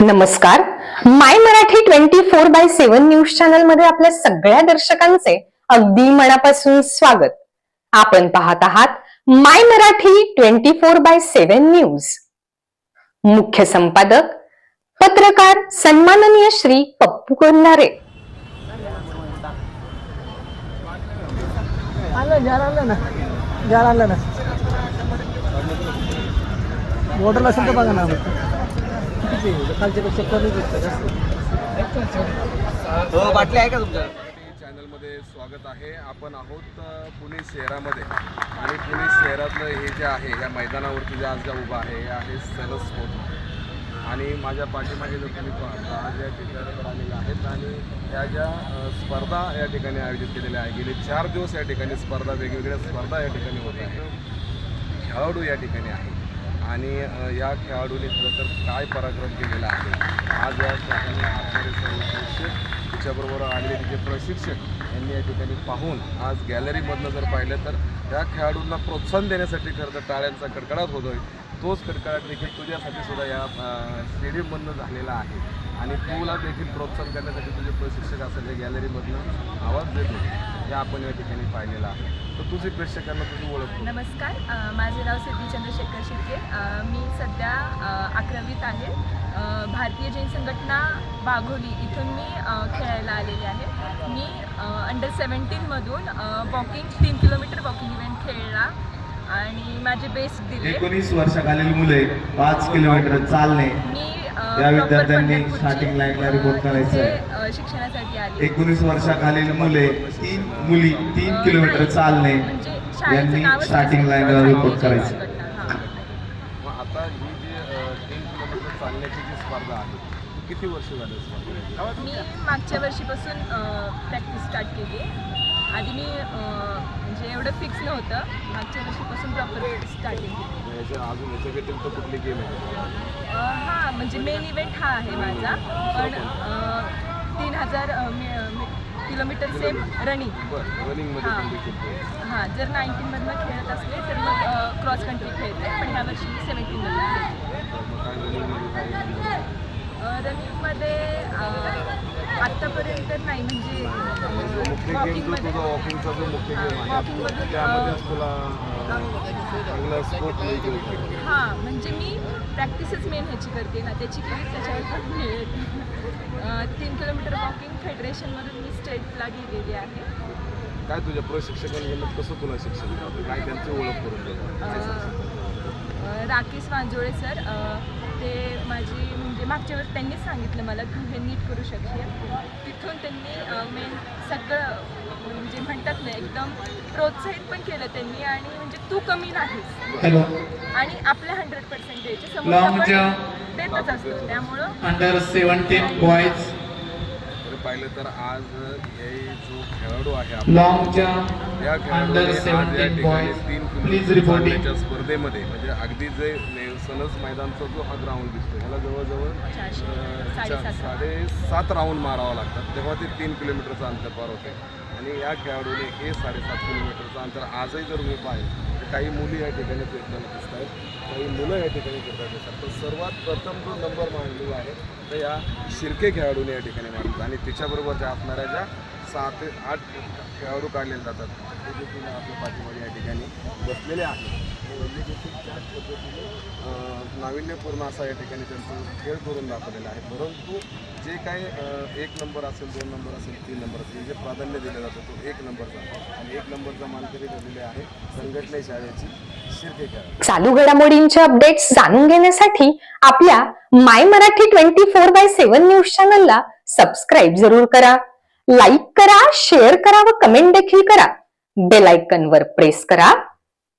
नमस्कार. My Marathi twenty four by seven news चॅनलमध्ये आपल्या सगळ्या दर्शकांचे अगदी मनापासून स्वागत. आपण पाहत आहात my Marathi twenty four by seven news. मुख्य संपादक पत्रकार सन्माननीय श्री पप्पू कोल्हारे. ना मोटर असेल तर बघा ना. किती खालच्यापेक्षा कमी दिसतं जास्त हो बाटली आहे का तुमच्या? चॅनलमध्ये स्वागत आहे. आपण आहोत पुणे शहरामध्ये. आणि पुणे शहरातलं हे जे आहे या मैदानावरती जे आज ज्या उभा आहे हे आहे सॅलस स्पोर्ट आणि माझ्या पाठीमागे जो तुम्ही पाहता आज या ठिकाणी आलेल्या आहेत आणि या ज्या स्पर्धा या ठिकाणी आयोजित केलेल्या आहे. गेले चार दिवस या ठिकाणी स्पर्धा वेगवेगळ्या स्पर्धा या ठिकाणी होत आहे खेळाडू या ठिकाणी आहे आणि या खेळाडूने खरं तर काय पराक्रम केलेला आहे? आज या ठिकाणी असणारे सर्व प्रेक्षक तिच्याबरोबर आलेले तिचे प्रशिक्षक यांनी या ठिकाणी पाहून आज गॅलरीमधनं जर पाहिलं तर त्या खेळाडूंना प्रोत्साहन देण्यासाठी खरं तर टाळ्यांचा कडकडाट होतोय. तोच कडकडाट देखील तुझ्यासाठी सुद्धा या स्टेडियममधनं झालेला आहे. आणि तुला देखील प्रोत्साहन करण्यासाठी तुझे प्रशिक्षक असेल हे गॅलरीमधनं आवाज देत होते हे आपण या ठिकाणी पाहिलेलं आहे. तर तुझे प्रेक्षकांना तुझी ओळख. नमस्कार. अ, माझे नाव सिद्धी चंद्रशेखर शिर्के अ, मी सध्या अ, अकरावीत आहे. अ, भारतीय जैन संघटना बाघोली इथून मी अ, खेळायला आलेले आहे. मी अंडर सेवन्टीनमधून वॉकिंग तीन किलोमीटर वॉकिंग इव्हेंट खेळला आणि माझे बेस्ट दिले. एकोणीस वर्षाखालील मुले पाच किलोमीटर चालणे. मी अ, या विद्यार्थ्यांनी पंढरपूरची, starting line ला report करायचं म्हणजे, आहे. शिक्षणासाठी आली. एकोणीस वर्षाखालील मुले तीन मुली तीन किलोमीटर चालणे म्हणजे शाळेचं यांनी स्टार्टिंग लाईनला रिपोर्ट करायचं. हां. आता ही जी तीन किलोमीटर चालण्याची जी स्पर्धा आहे किती वर्ष झाली स्पर्धा मी मागच्या वर्षीपासून प्रॅक्टिस स्टार्ट केली. आधी मी म्हणजे एवढं फिक्स नव्हतं. मागच्या वर्षीपासून प्रॉपर स्टार्टिंग केली. याच्या अजून याच्या व्यतिरिक्त कुठली गेम आहे? अ, हां म्हणजे मेन इव्हेंट हा आहे माझा. पण तीन हजार किलोमीटर सेम रनिंग हां. हां जर नाईन्टीनमधनं खेळत असले तर मग क्रॉस कंट्री खेळते पण ह्या वर्षी मी सेवन्टीनमधनं खेळते रनिंगमध्ये आत्तापर्यंत नाही म्हणजे जो मुख्य गेम जो तुझा वॉकिंगचा जो मुख्य गेम आहे वॉकिंगमधून हां. म्हणजे मी प्रॅक्टिसच मेन ह्याची करते ना त्याची केली त्याच्यावर पण मिळेल वॉकिंग फेडरेशनमधून मी स्टेटला गेलेली आहे. काय तुझ्या प्रशिक्षकांकडून कसं तुला शिक्षण काय त्यांची ओळख करून दे राकेश वांजोळे सर ते माझी म्हणजे मागच्या वेळेस त्यांनीच सांगितलं मला तू हे नीट करू शकशील. तिथून त्यांनी मेन सगळं म्हणजे म्हणतात ना एकदम प्रोत्साहित पण केलं त्यांनी आणि म्हणजे तू कमी नाहीस. हॅलो. आणि आपल्या हंड्रेड पर्सेंट द्यायचे समोर jump. देतच असतो. त्यामुळं अंडर सेवन्टीन बॉयज तर पाहिलं तर आज हे जो खेळाडू आहे या अंडर खेळाडूने तीन प्लीज किलोमीटर रिपोर्टिंग चालण्याच्या स्पर्धेमध्ये म्हणजे अगदी जे नेल्सनच मैदानचा जो हा ग्राउंड दिसतो ह्याला जवळजवळ साडेसात राऊंड मारावा लागतात. तेव्हा ते तीन किलोमीटरचं अंतर पार होते आणि या खेळाडूने हे साडेसात किलोमीटरचं अंतर आजही जर मी पाहिलं तर काही मुली या ठिकाणी फिरताना दिसत आहेत काही मुलं या ठिकाणी फिरताना दिसतात. तर सर्वात प्रथम जो नंबर मांडलेला आहे तर या शिर्के खेळाडूने या ठिकाणी मांडला आणि तिच्याबरोबर ज्या असणाऱ्या ज्या सहा ते आठ खेळाडू काढले जातात ते देखील आपल्या पाठीमध्ये या ठिकाणी बसलेले आहेत. आणि देखील त्याच पद्धतीने नाविन्यपूर्ण असा या ठिकाणी त्यांचा खेळ करून दाखवलेला आहे. परंतु जे काही एक नंबर असेल दोन नंबर असेल तीन नंबर असेल जे प्राधान्य दिलं जातं तो एक नंबरचा आणि एक नंबरचा मानकरी ठरलेले आहे संघटने शाळेची चालू घडामोडींचे अपडेट्स जाणून घेण्यासाठी आपल्या my Marathi twenty four by seven news चॅनलला सबस्क्राईब जरूर करा. लाईक करा शेअर करा व कमेंट देखील करा. बेल आयकॉन वर प्रेस करा.